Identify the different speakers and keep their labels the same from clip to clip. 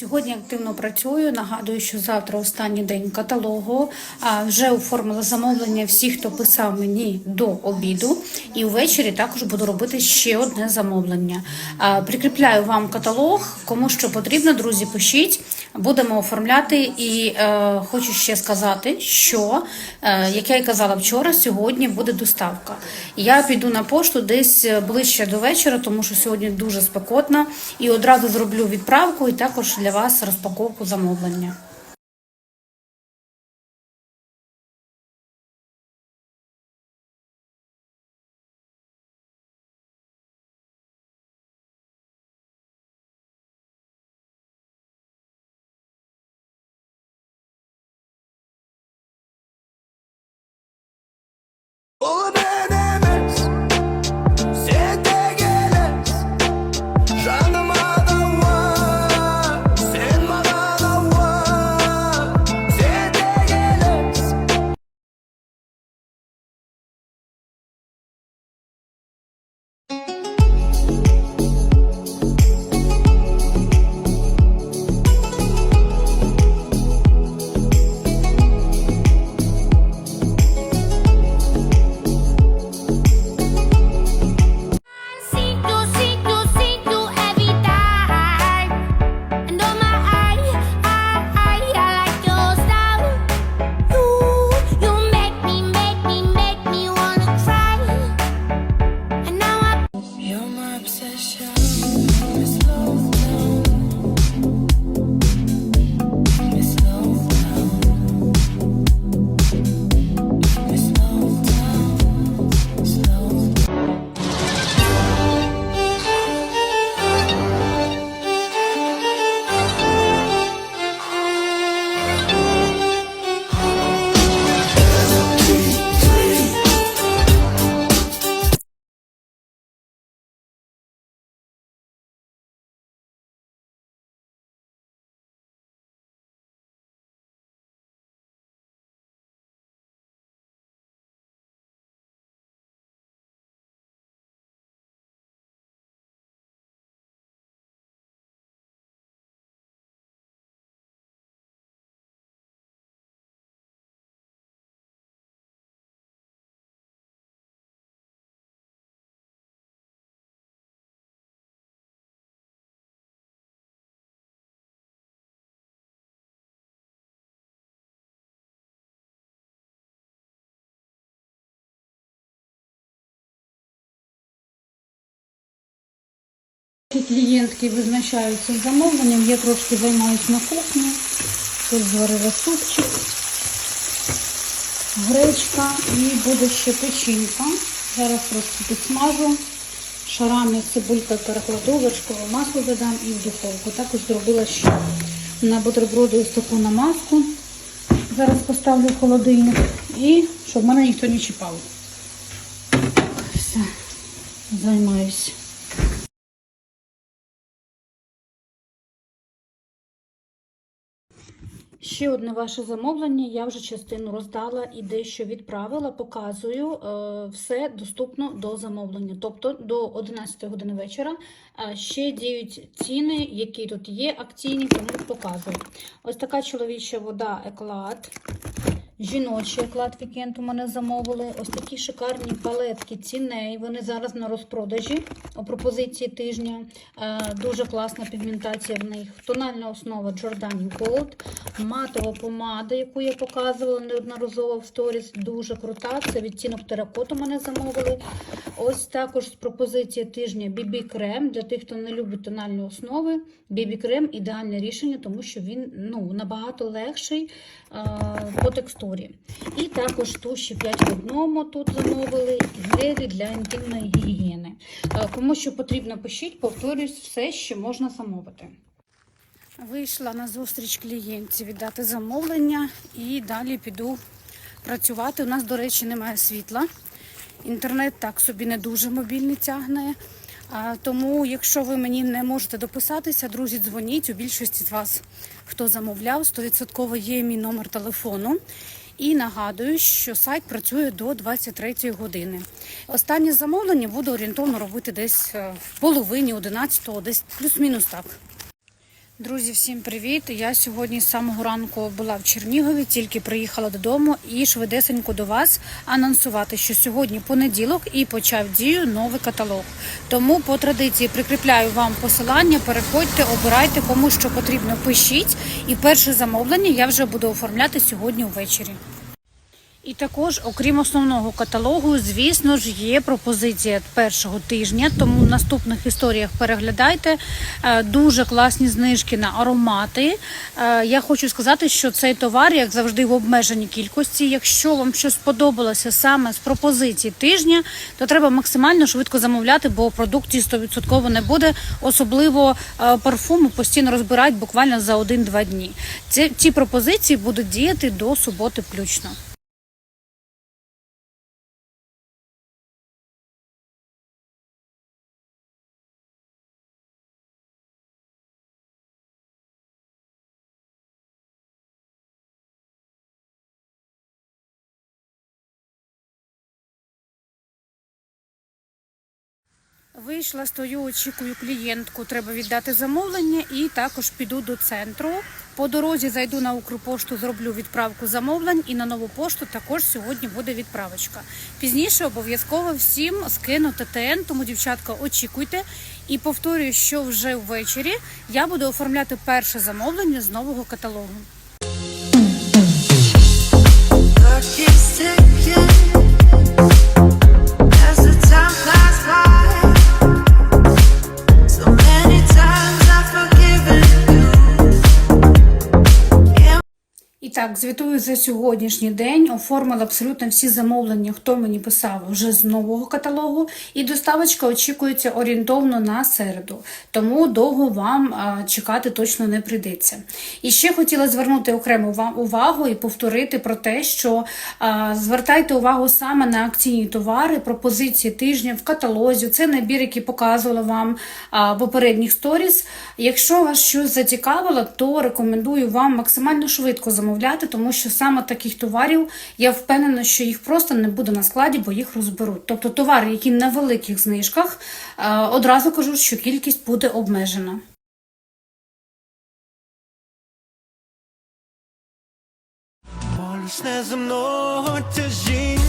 Speaker 1: Сьогодні активно працюю. Нагадую, що завтра останній день каталогу. А вже оформила замовлення всіх, хто писав мені до обіду. І ввечері також буду робити ще одне замовлення. А, Прикріпляю вам каталог. Кому що потрібно, друзі, пишіть. Будемо оформляти. І е, хочу ще сказати, що е, як я і казала вчора, сьогодні буде доставка. Я піду на пошту десь ближче до вечора, тому що сьогодні дуже спекотно. І одразу зроблю відправку і також для вас розпаковку замовлення. Ті клієнтки визначаються з замовленням. Я трошки займаюся на кухні. Тут зварила супчик, гречка і буде ще печінка. Зараз трошки підсмажу. Шарами цибулька перекладу, вершкове масло додам і в духовку. Також зробила ще на бутерброди ось таку намазку. Зараз поставлю в холодильник і щоб мене ніхто не чіпав. Все, займаюсь. Ще одне ваше замовлення. Я вже частину роздала і дещо відправила. Показую е, все доступно до замовлення. Тобто до 11 години вечора е, ще діють ціни, які тут є, акційні, тому показую. Ось така чоловіча вода еклад. Жіночий еклад вікенд у мене замовили. Ось такі шикарні палетки ціней. Вони зараз на розпродажі у пропозиції тижня. Е, Дуже класна пігментація в них. Тональна основа Giordani Gold. Матова помада, яку я показувала неодноразово в сторіс. Дуже крута. Це відтінок теракоту мене замовили. Ось також з пропозиції тижня BB крем для тих, хто не любить тональні основи. BB крем ідеальне рішення, тому що він ну, набагато легший е, по текстурі. І також туші 5 в одному тут замовили гелі для інтимної гігієни. Е, Кому що потрібно, пишіть, повторюсь, все, що можна замовити. Вийшла на зустріч клієнтці віддати замовлення і далі піду працювати. У нас, до речі, немає світла. Інтернет так собі не дуже мобільний тягне. А, тому, якщо ви мені не можете дописатися, друзі, дзвоніть. У більшості з вас, хто замовляв, 100% є мій номер телефону. І нагадую, що сайт працює до 23 години. Останнє замовлення буду орієнтовно робити десь е, в половині 11-го, десь плюс-мінус так. Друзі, всім привіт! Я сьогодні з самого ранку була в Чернігові, тільки приїхала додому і швидесенько до вас анонсувати, що сьогодні понеділок і почав дію новий каталог. Тому по традиції прикріпляю вам посилання. Переходьте, обирайте кому що потрібно, пишіть. І перше замовлення я вже буду оформляти сьогодні ввечері. І також, окрім основного каталогу, звісно ж, є пропозиція першого тижня, тому в наступних історіях переглядайте. Е, Дуже класні знижки на аромати. Е, Я хочу сказати, що цей товар, як завжди, в обмеженій кількості. Якщо вам щось сподобалося саме з пропозиції тижня, то треба максимально швидко замовляти, бо продукції 100% не буде. Особливо е, парфуми постійно розбирають буквально за 1-2 дні. Ці, ці пропозиції будуть діяти до суботи включно. Вийшла, стою, очікую клієнтку. Треба віддати замовлення і також піду до центру. По дорозі зайду на Укрпошту, зроблю відправку замовлень і на нову пошту також сьогодні буде відправочка. Пізніше обов'язково всім скину ТТН, тому дівчатка, очікуйте. І повторюю, що вже ввечері я буду оформляти перше замовлення з нового каталогу. Так, звітую за сьогоднішній день. Оформила абсолютно всі замовлення, хто мені писав вже з нового каталогу. І доставочка очікується орієнтовно на середу. Тому довго вам чекати точно не прийдеться. І ще хотіла звернути окрему вам увагу і повторити про те, що звертайте увагу саме на акційні товари, пропозиції тижня в каталозі. Це набір, який показувала вам в попередніх сторіс. Якщо вас щось зацікавило, то рекомендую вам максимально швидко замовляти, тому що саме таких товарів я впевнена, що їх просто не буде на складі, бо їх розберуть. Тобто товари, які на великих знижках, е, одразу кажу, що кількість буде обмежена.
Speaker 2: Болісне земного тяжіння,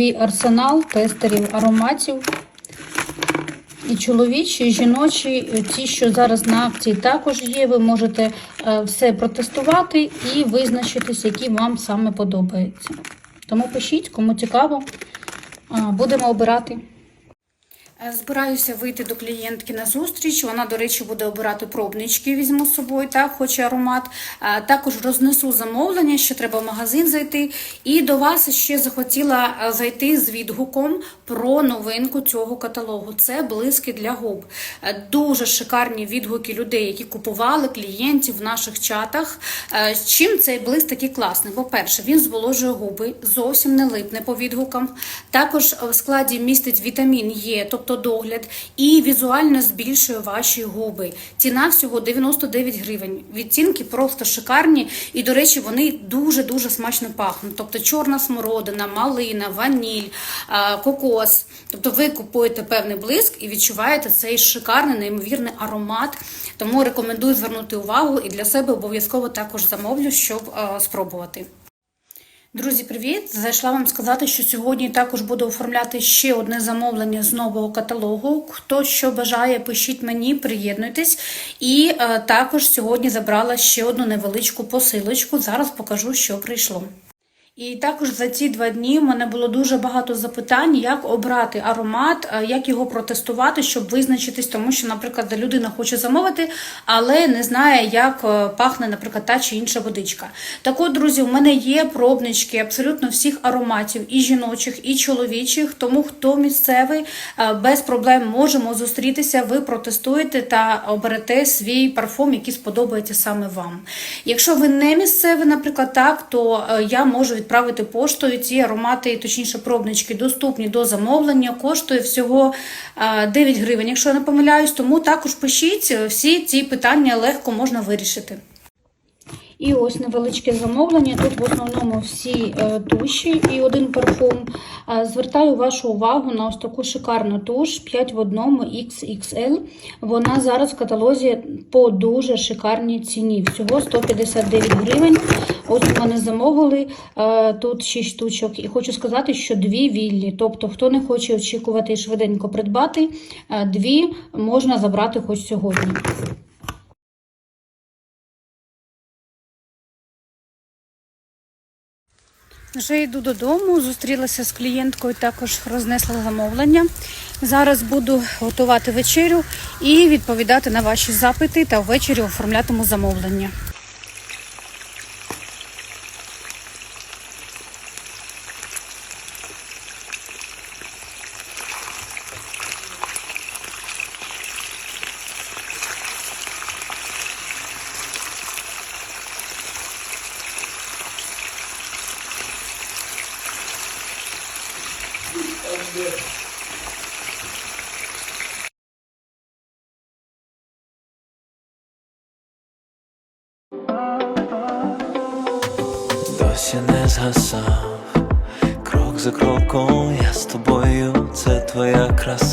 Speaker 1: свій арсенал тестерів ароматів. І чоловічі, і жіночі, ті, що зараз на акції також є. Ви можете е, все протестувати і визначитись, які вам саме подобаються. Тому пишіть, кому цікаво, будемо обирати. Е, Збираюся вийти до клієнтки на зустріч. Вона, до речі, буде обирати пробнички, візьму з собою, так, хоче аромат. Е, Також рознесу замовлення, що треба в магазин зайти. І до вас ще захотіла е, зайти з відгуком про новинку цього каталогу. Це блиски для губ. Дуже шикарні відгуки людей, які купували клієнтів в наших чатах. Чим цей блиск такий класний? По-перше, він зволожує губи, зовсім не липне по відгукам. Також в складі містить вітамін Е, тобто догляд і візуально збільшує ваші губи. Ціна всього 99 гривень. Відтінки просто шикарні, і, до речі, вони дуже-дуже смачно пахнуть. Тобто чорна смородина, малина, ваніль, кокос. Тобто ви купуєте певний блиск і відчуваєте цей шикарний, неймовірний аромат. Тому рекомендую звернути увагу і для себе обов'язково також замовлю, щоб спробувати. Друзі, привіт! Зайшла вам сказати, що сьогодні також буду оформляти ще одне замовлення з нового каталогу. Хто що бажає, пишіть мені, приєднуйтесь. І е, також сьогодні забрала ще одну невеличку посилочку. Зараз покажу, що прийшло. І також за ці два дні в мене було дуже багато запитань, як обрати аромат, е, як його протестувати, щоб визначитись, тому що, наприклад, людина хоче замовити, але не знає, як е, пахне, наприклад, та чи інша водичка. Так от, друзі, у мене є пробнички абсолютно всіх ароматів, і жіночих, і чоловічих. Тому хто місцевий, е, без проблем можемо зустрітися. Ви протестуєте та оберете свій парфум, який сподобається саме вам. Якщо ви не місцевий, наприклад, так, то я можу відправити поштою ці аромати, точніше, пробнички доступні до замовлення. Коштує всього е, 9 гривень, якщо я не помиляюсь. Тому також пишіть, е, всі ці питання легко можна вирішити. І ось невеличке замовлення. Тут в основному всі е, туші і один парфум. Е, Звертаю вашу увагу на ось таку шикарну туш 5 в одному XXL. Вона зараз в каталозі по дуже шикарній ціні. Всього 159 гривень. Ось мене замовили е, тут 6 штучок. І хочу сказати, що дві вільні. Тобто, хто не хоче очікувати і швиденько придбати, дві можна забрати хоч сьогодні. Вже йду додому, зустрілася з клієнткою, також рознесла замовлення. Зараз буду готувати вечерю і відповідати на ваші запити та ввечері оформлятиму замовлення.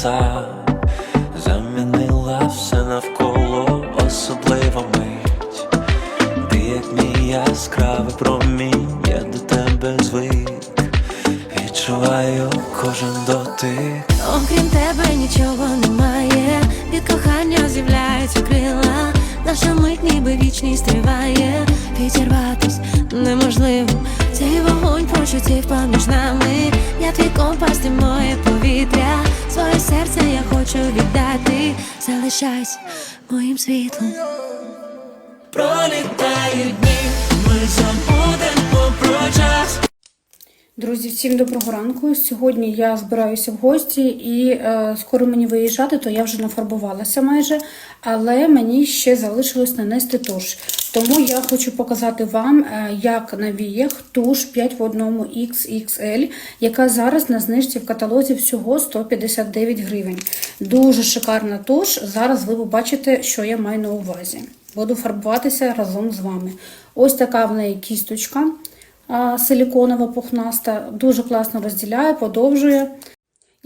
Speaker 3: Краса, замінила все навколо, особлива мить. Ти як мій яскравий промінь, я до тебе звик, відчуваю кожен дотик.
Speaker 4: Окрім тебе нічого немає, від кохання з'являються крила, наша мить ніби вічність триває, відірватись неможливо. Цей вогонь почуттів поміж нами. Я твій компас, ти моє віддати. Залишайся моїм світлом.
Speaker 3: Пролітають дні, ми забудемо про час.
Speaker 1: Друзі, всім доброго ранку. Сьогодні я збираюся в гості і е, скоро мені виїжджати, то я вже нафарбувалася майже, але мені ще залишилось нанести туш. Тому я хочу показати вам, е, як на віях туш 5 в одному XXL, яка зараз на знижці в каталозі всього 159 гривень. Дуже шикарна туш. Зараз ви побачите, що я маю на увазі. Буду фарбуватися разом з вами. Ось така в неї кісточка силіконова пухнаста, дуже класно розділяє, подовжує.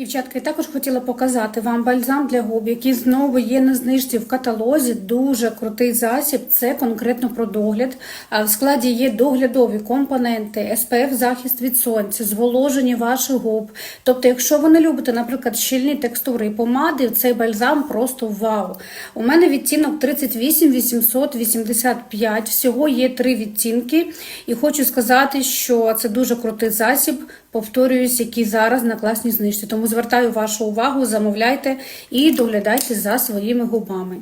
Speaker 1: Дівчатка, я також хотіла показати вам бальзам для губ, який знову є на знижці в каталозі. Дуже крутий засіб. Це конкретно про догляд. В складі є доглядові компоненти, SPF захист від сонця, зволоження ваших губ. Тобто, якщо ви не любите, наприклад, щільні текстури і помади, цей бальзам просто вау. У мене відтінок 38 885. Всього є три відтінки. І хочу сказати, що це дуже крутий засіб. Повторююсь, які зараз на класній знижці. Тому звертаю вашу увагу, замовляйте і доглядайте за своїми губами.